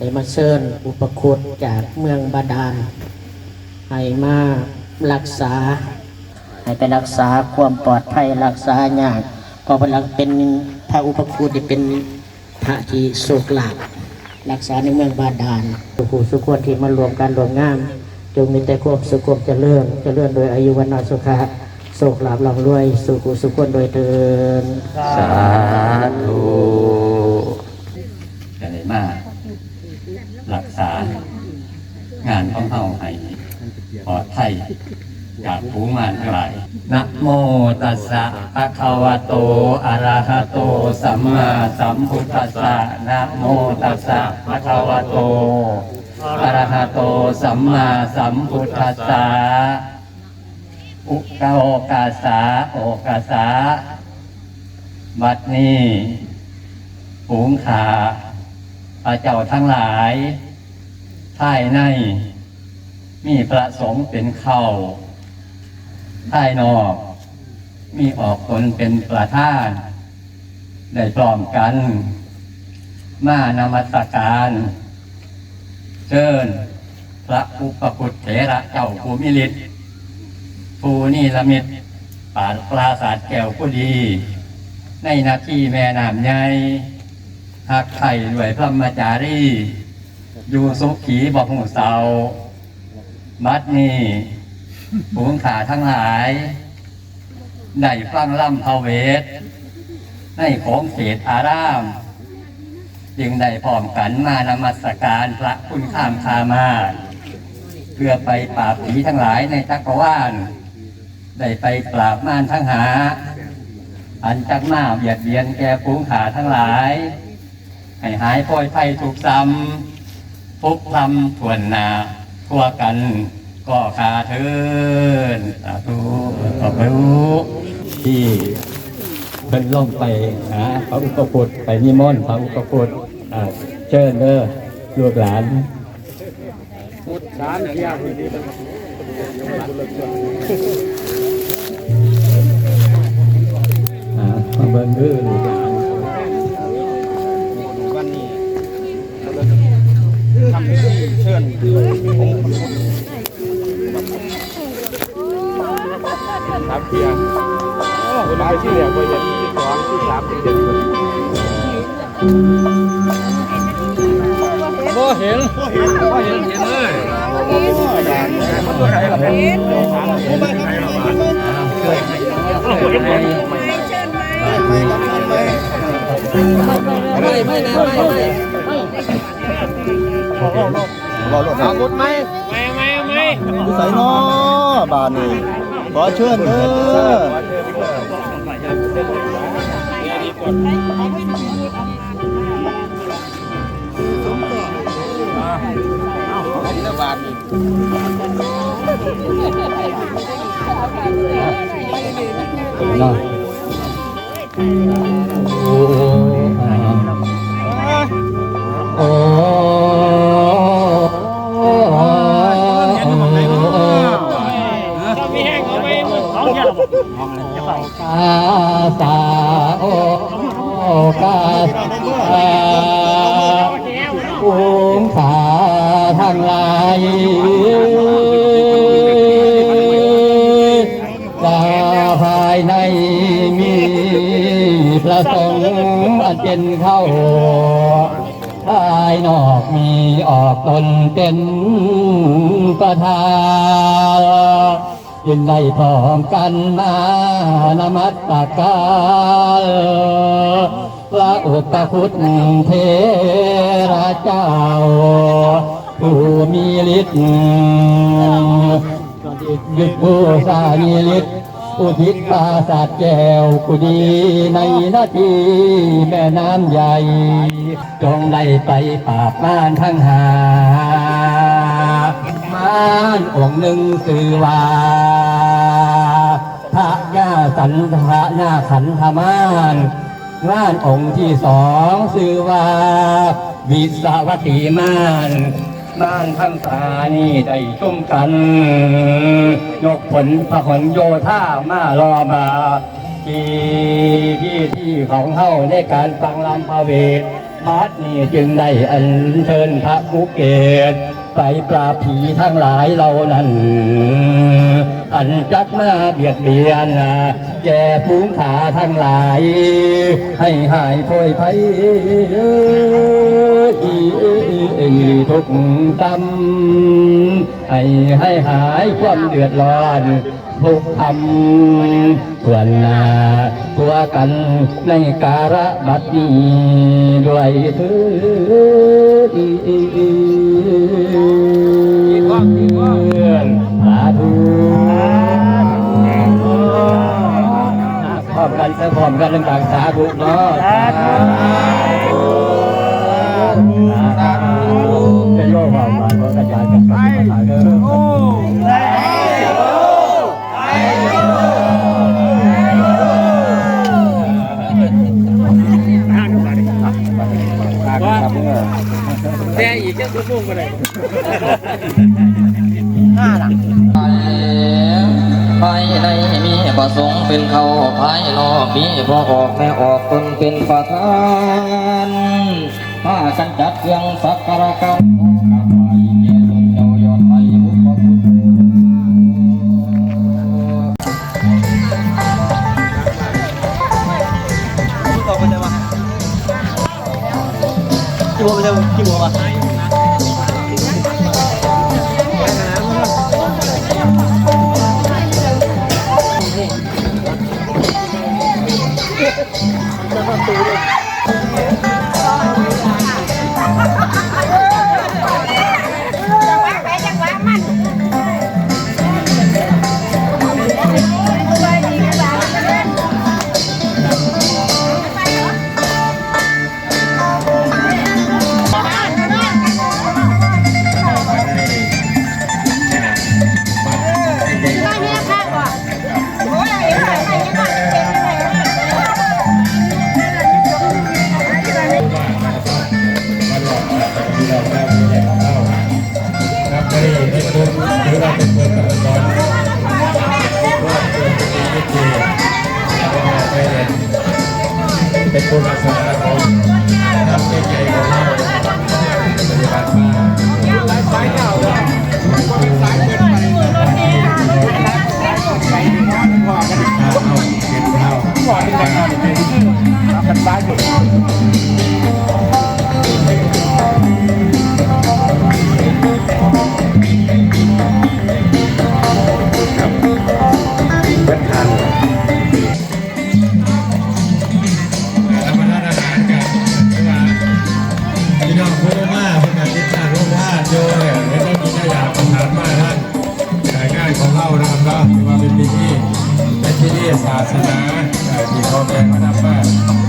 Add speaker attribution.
Speaker 1: ได้มาเชิญอุปคุตจากเมืองบาดาลให้มารักษา ให้ไปรักษาความปลอดภัยรักษาญาติเพราะเป็นเป็นพระอุปคุตที่เป็นพระที่โศกหลักรักษาในเมืองบาดาลสุขุสุขวที่มารวมกันรวมงาม จงมีแต่ความสุขความเจริญเจริญโดยอายุวันนาสุขะโศกหลาบลำรวย สุขุสุขวนโดยเดิน
Speaker 2: สาธุจะได้มารัก ษางานของเฮาให้ปลอดภัยจากผู้มารทั้งหลายนะโมตัสสะภะคะวะโต อะระหะโต สัมมาสัมพุทธัสสะนะโมตัสสะภะคะวะโต อะระหะโต สัมมาสัมพุทธัสสะอุกโอกาสาโอกาสาบัดนี้ฝูงขาพระเจ้าทั้งหลาย ภายใน มีประสงค์เป็นเข้าภายนอก มีออกตนเป็นประธาน ได้พร้อมกัน มานมัสการเชิญพระอุปคุตเถระเจ้าภูมิฤทธิ์ภูนีละมิตรปาปราศาสตร์แก้วผู้ดี ในนาทีแม่น้ำใหญ่หักไข่ด้วยพระมจารี อยู่สุขีบอกหูเสาบัดนี้ผูงขาทั้งหลายได้ฟังล่ำพระเวทในของเขตอาราม จึงได้พร้อมกันมานมัสการพระคุณข้ามคามาเพื่อไปปราบผีทั้งหลายในจักรวาลได้ไปปราบม่านทั้งหา อันจักหน้าเบียดเบียนแก่ฟูงขาทั้งหลาย ให้หายพ้อยไผ่ถูกซ้ำ พุกลำทวนนาทั่วกันก็คาเทินสาธุขอบคุณที่เป็นล่องไปหาพระอุปคุตไปนิมนต์พระอุปคุตเชิญเด้อลูกหลานอ่า
Speaker 3: สามเพียงโอ้เวลาที่เหลือไปเห็นที่สองที่สามที่เจ็ดคนบ่เห็นบ่เห็นบ่เห็นเห็นเลยมันตัวไหนล่ะผมเห็นใครล่ะบ้านเราเห็นไหม
Speaker 1: ไม่ไม่นะไม่ไม่
Speaker 3: อาวุธไหมไม่ไม่ไม่ใส่นอบานนี่ ขอเชิญเด้อบ้านนี่
Speaker 2: เนาะ กาสาโอโอกาสาองศาทั้งหลายตาภายในมีพระสงฆ์อันเป็นเข้าภายนอกมีออกตนเป็นประธาน ยินได้พร้อมกันมานมัสการพระอุปคุตเทระเจ้าผู้มีฤทธิ์ยึดผู้สามีฤทธิ์อุทิศปราศาสตร์แก้วกุดีในนาทีแม่น้ำใหญ่ จงได้ไปปราบม่านทั้งหาม่านองค์หนึ่งสื่อว่า พระยาสันทะหน้าขันธมานงานองค์ที่สองสื่อว่า วิสาวัติมานม่านทั้งตานี่ได้ชุ่มกัน ยกผลพหนโยธามารอมาที่ที่ที่ของเฮาในการฟังลำพระเวทบัดนี้จึงได้อัญเชิญพระภูเกต ไปปราบผีทั้งหลายเหล่านั้น อันจักมาเบียดเบียนแก่ภูงขาทั้งหลาย ให้หายโพยภัยทุกตำให้ให้หายความเดือดร้อนทุกคำส่วนหนาตัวกันในการะบัดนี้ด้วยเถิดสาธุ ร้อมกันเสพร้อมกันต่างๆสาธุเนาะสาธุสาธุเป็นโลกความหมายของกระจายกันไปภาเด้อ
Speaker 3: แต่อีกแค่ชั่วโมงก็ได้
Speaker 4: ประสงค์เป็นเขาภายนอกมีพอออกแม่ออกตนเป็นประธานพากันจัดเครื่องสักการะกรรมกาบไหว้แก่ดวงเจ้าอดไทยบุพพุทธ
Speaker 3: กี่โมงไปเร็วกี่โมงอะ
Speaker 5: จังหว เป็นค
Speaker 6: นรักษาของทำใหญ่ของ พี่น้องพูดว่าเป็นการติดตามรูปวาโยเนี่ยไม่ต้องกินยาประทานมาท่านรายงานของเรานะครับก็ถือว่าเป็นพิธีเป็นพี่ที่ศาสนาที่พ่อแม่มาทำมา